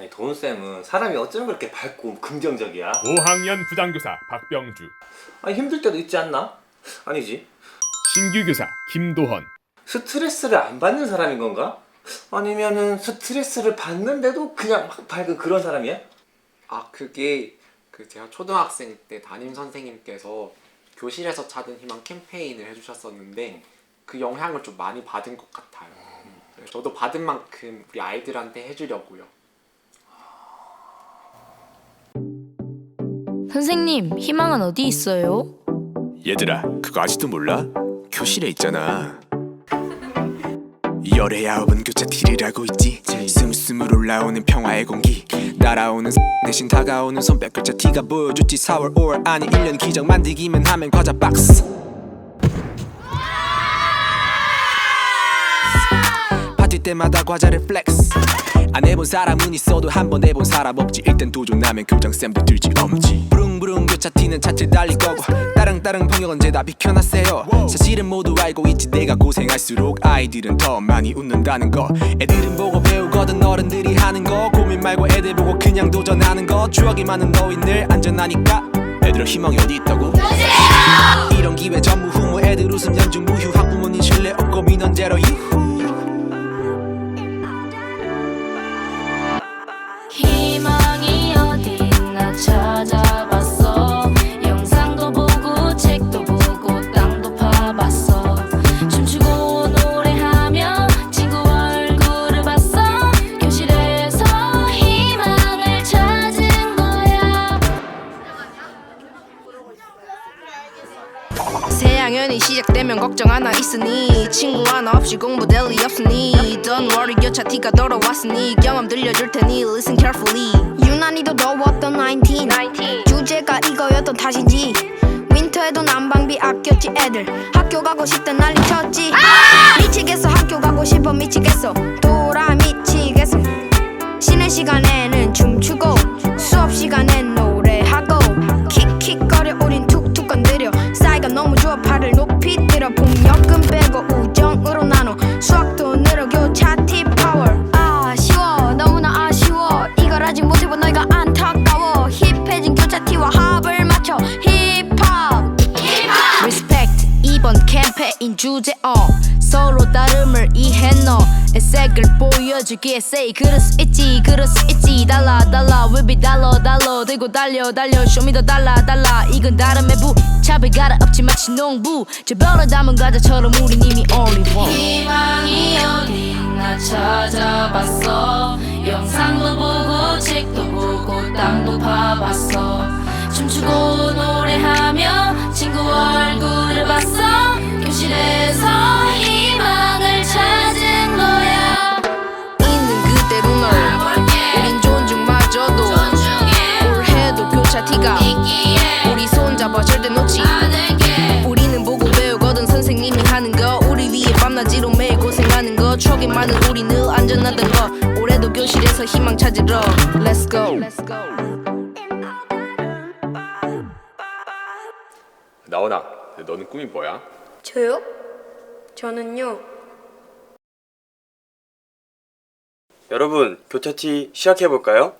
아니 도훈 쌤은 사람이 어쩜 그렇게 밝고 긍정적이야? 5학년 부장교사 박병주, 아니 힘들 때도 있지 않나? 아니지 신규 교사 김도헌, 스트레스를 안 받는 사람인 건가? 아니면은 스트레스를 받는데도 그냥 막 밝은 그런 사람이야? 아 그게 그 제가 초등학생 때 담임 선생님께서 교실에서 찾은 희망 캠페인을 해주셨었는데 그 영향을 좀 많이 받은 것 같아요. 음, 저도 받은 만큼 우리 아이들한테 해주려고요. 선생님, 희망은 어디 있어요? 얘들아 그거 아직도 몰라? 교실에 있잖아. 열의 아홉은 교차 티를 하고 있지. 스물스물 올라오는 평화의 공기. 날아오는 대신 다가오는 손뼉 교차 티가 보여줬지. 4월 5월 아니 1년 기적 만들기만 하면 과자 박스. 파티 때마다 과자를 플렉스 사람은 있어도 한 번 해본 사람 없지. 일단 도전하면 교장쌤도 들지. 엄지. 부릉부릉 교차티는 차체 달릴 거고. 따릉따릉 폭력 언제 다 비켜놨어요. 사실은 모두 알고 있지. 내가 고생할수록 아이들은 더 많이 웃는다는 거. 애들은 보고 배우거든 어른들이 하는 거. 고민 말고 애들 보고 그냥 도전하는 거. 추억이 많은 너희 늘 안전하니까. 애들아 희망이 어디 있다고 새 학년이 시작되면 걱정 하나 있으니 친구 하나 없이 공부 될 리 없으니 Don't worry 교차 티가 돌아왔으니 경험 들려줄 테니 Listen carefully. 유난히도 더웠던 19 주제가 이거였던 탓인지. 윈터에도 난방비 아꼈지 애들. 학교 가고 싶다 난리 쳤지. 미치겠어 학교 가고 싶어 미치겠어. 돌아 미치겠어 쉬는 시간에는 춤추고 수업 시간엔 노 주제 어 서로 다름을 이해 너. 애색을 보여주기에 say 그럴 수 있지 그럴 수 있지. 달라 달라 will be 달러 달러. 들고 달려 달려. 쇼미 더 달라 달라. 이건 다름의 부. 차별 가라 없지 마치 농부. 저 별을 담은 과자처럼 우린 이미 only one. 희망이 어딨나 찾아봤어. 영상도 보고 책도 보고 땅도 파봤어. 춤추고 노래하며 친구 얼굴을 봤어 교실에서 희망을 찾은 거야. 있는 그대로 널 우린 존중마저도 올해도 교차 티가 우리 손잡아 절대 놓지. 우리는 보고 배우거든 선생님이 하는 거. 우리 위해 밤낮으로 매일 고생하는 거. 추억이 많은 우리 늘 안전하던 거. 올해도 교실에서 희망 찾으러. Let's go. 나원아, 너는 꿈이 뭐야? 저요? 저는요 여러분, 교차티 시작해볼까요?